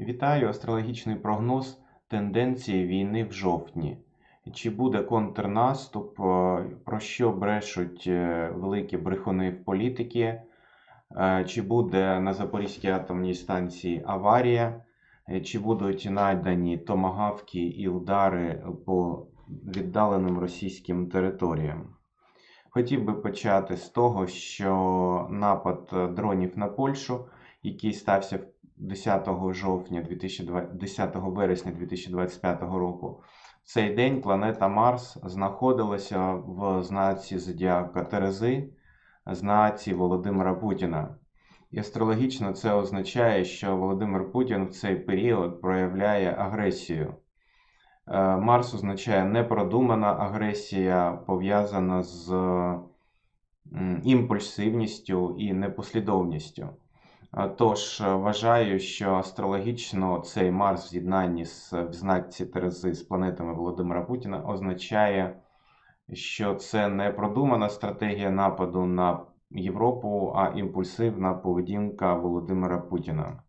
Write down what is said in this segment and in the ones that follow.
Вітаю! Астрологічний прогноз тенденції війни в жовтні. Чи буде контрнаступ? Е, Про що брешуть е, великі брехуни в політики? Е, Чи буде на Запорізькій атомній станції аварія? Чи будуть надані томагавки і удари по віддаленим російським територіям? Хотів би почати з того, що напад дронів на Польщу, який стався 10 жовтня 2020, 10 вересня 2025 року. В цей день планета Марс знаходилася в знаці Зодіака Терези, знаці Володимира Путіна. І астрологічно це означає, що Володимир Путін в цей період проявляє агресію. Е, Марс означає непродумана агресія, пов'язана з імпульсивністю і непослідовністю. Е, Тож е, вважаю, що астрологічно цей Марс в з'єднанні з в знаці Терези з планетами Володимира Путіна означає, що це не продумана стратегія нападу на Європу, а імпульсивна поведінка Володимира Путіна.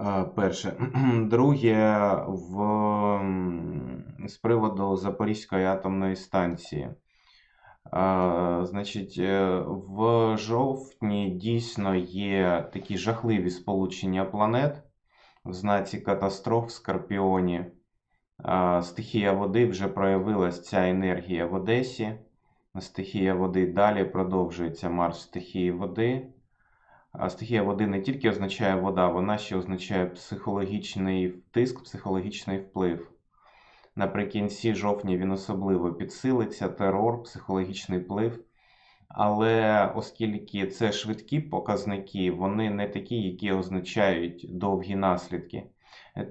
Е, Перше. Друге, в, з приводу Запорізької атомної станції. Значить, е, в жовтні дійсно є такі жахливі сполучення планет в знаці катастроф в Скорпіоні. Стихія води вже проявилась ця енергія в Одесі. Стихія води далі продовжується Марс стихії води. Стихія води не тільки означає вода, вона ще означає психологічний тиск, психологічний вплив. Наприкінці жовтня він особливо підсилиться, терор, психологічний вплив. Але оскільки це швидкі показники, вони не такі, які означають довгі наслідки,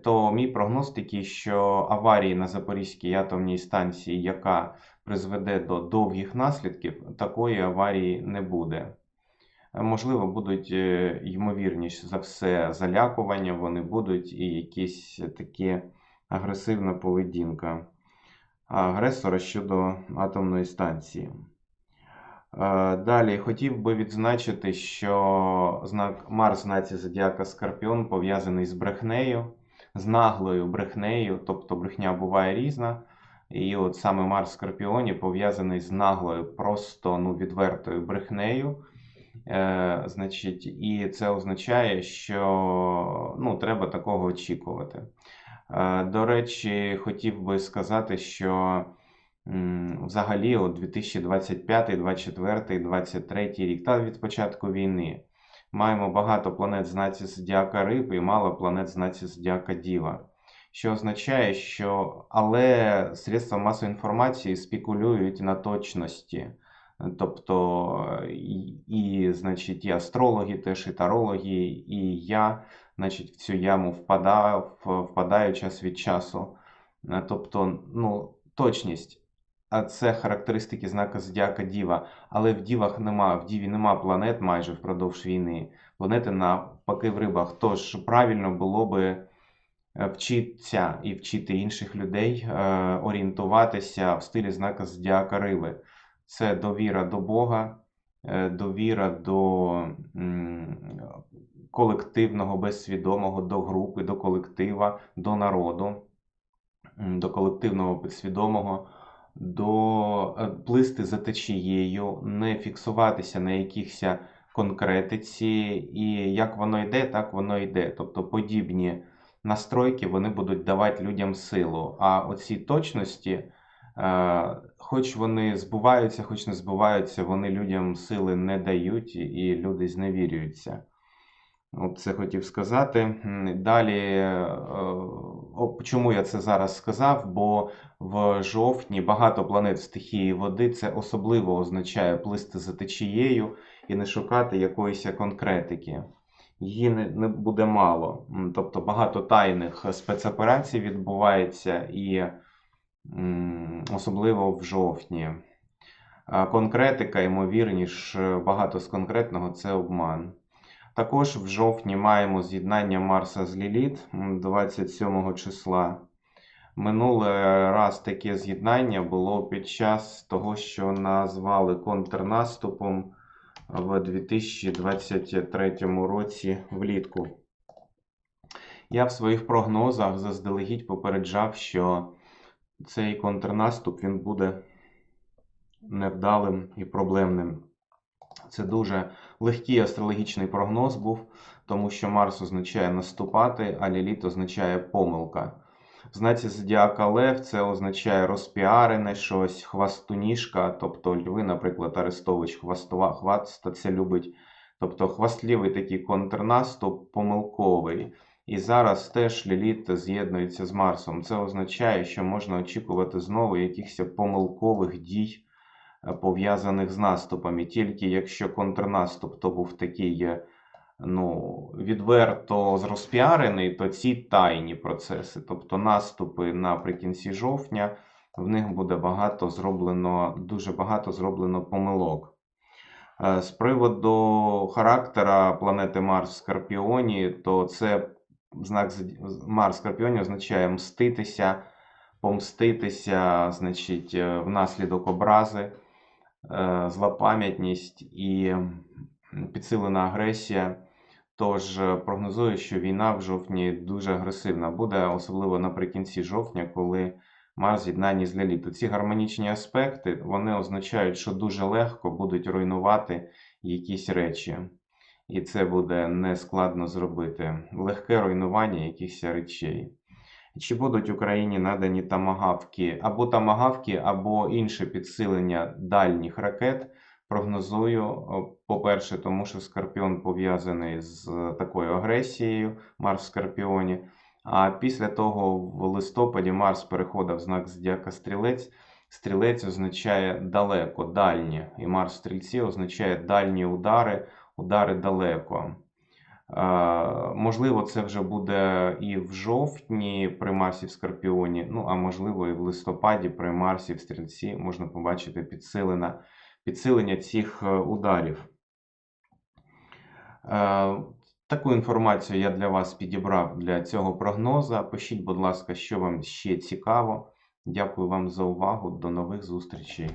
то мій прогноз такий, що аварії на Запорізькій атомній станції, яка призведе до довгих наслідків, такої аварії не буде. Можливо, будуть е, ймовірніше за все залякування, вони будуть і якісь такі агресивна поведінка агресора щодо атомної станції. Е, Далі хотів би відзначити, що знак Марс знаці Зодіака Скорпіон пов'язаний з брехнею, з наглою брехнею, тобто брехня буває різна. І от саме Марс Скорпіоні пов'язаний з наглою, просто ну, відвертою брехнею. Е, значить, і це означає, що ну, треба такого очікувати. Е, До речі, хотів би сказати, що взагалі от 2025, 2024, 2023 рік та від початку війни маємо багато планет знаці Зодіака Риб і мало планет знаці Зодіака Діва. Що означає, що але средства масової інформації спекулюють на точності. Тобто, і, і, значить, і астрологи, теж і тарологи, і я, значить, в цю яму впадав, впадаю час від часу. Е, Тобто, ну, точність. А це характеристики знака Зодіака Діва. Але в Дівах нема, в Діві нема планет майже впродовж війни. Планети навпаки в рибах. Тож правильно було би е, вчитися і вчити інших людей е, орієнтуватися в стилі знака Зодіака Риби це довіра до Бога, е, довіра до колективного, безсвідомого, до групи, до колектива, до народу, до колективного підсвідомого, до е, плисти за течією, не фіксуватися на якихось конкретиці, і як воно йде, так воно йде. Тобто подібні настройки вони будуть давати людям силу. А оці точності. Е, Хоч вони збуваються, хоч не збуваються, вони людям сили не дають, і люди зневірюються. От це хотів сказати. Далі, е, чому я це зараз сказав? Бо в жовтні багато планет в стихії води це особливо означає плисти за течією і не шукати якоїсь конкретики. Її не, буде мало. Тобто багато тайних спецоперацій відбувається і. Особливо в жовтні. А Конкретика, ймовірніш, багато з конкретного це обман. Також в жовтні маємо з'єднання Марса з Ліліт 27 числа. Минулий раз таке з'єднання було під час того, що назвали контрнаступом в 2023 році влітку. Я в своїх прогнозах заздалегідь попереджав, що цей контрнаступ він буде невдалим і проблемним. Це дуже легкий астрологічний прогноз був, тому що Марс означає наступати, а Ліліт означає помилка. Знаці Зодіака Лев це означає розпіарене щось, хвастуніжка, тобто льви, наприклад, Арестович хвастова, хваста це любить. Тобто хвастливий такий контрнаступ, помилковий. І зараз теж Ліліт з'єднується з Марсом. Це означає, що можна очікувати знову якихось помилкових дій, пов'язаних з наступами. Тільки якщо контрнаступ то був такий е, ну, відверто розпіарений, то ці тайні процеси, тобто наступи наприкінці жовтня, в них буде багато зроблено, дуже багато зроблено помилок. Е, З приводу характера планети Марс в Скорпіоні, то це знак Марс в Скорпіоні означає мститися, помститися, значить, е, внаслідок образи, злопам'ятність і підсилена агресія. Тож е, прогнозую, що війна в жовтні дуже агресивна буде, особливо наприкінці жовтня, коли Марс з'єднанні з Ліліту. Ці гармонічні аспекти вони означають, що дуже легко будуть руйнувати якісь речі. І це буде нескладно зробити. Легке руйнування якихось речей. Чи будуть Україні надані тамагавки або тамагавки, або інше підсилення дальніх ракет? Прогнозую, по-перше, тому що Скорпіон пов'язаний з такою агресією, Марс в Скорпіоні. А після того в листопаді Марс переходив в знак Зодіака Стрілець. Означає далеко, дальнє. І Марс Стрільці означає дальні удари, удари далеко. Е, Можливо, це вже буде і в жовтні при Марсі в Скорпіоні, ну а можливо, і в листопаді при Марсі в Стрільці можна побачити підсилена, підсилення цих е, ударів. Е, Таку інформацію я для вас підібрав для цього прогноза. Пишіть, будь ласка, що вам ще цікаво. Дякую вам за увагу. До нових зустрічей.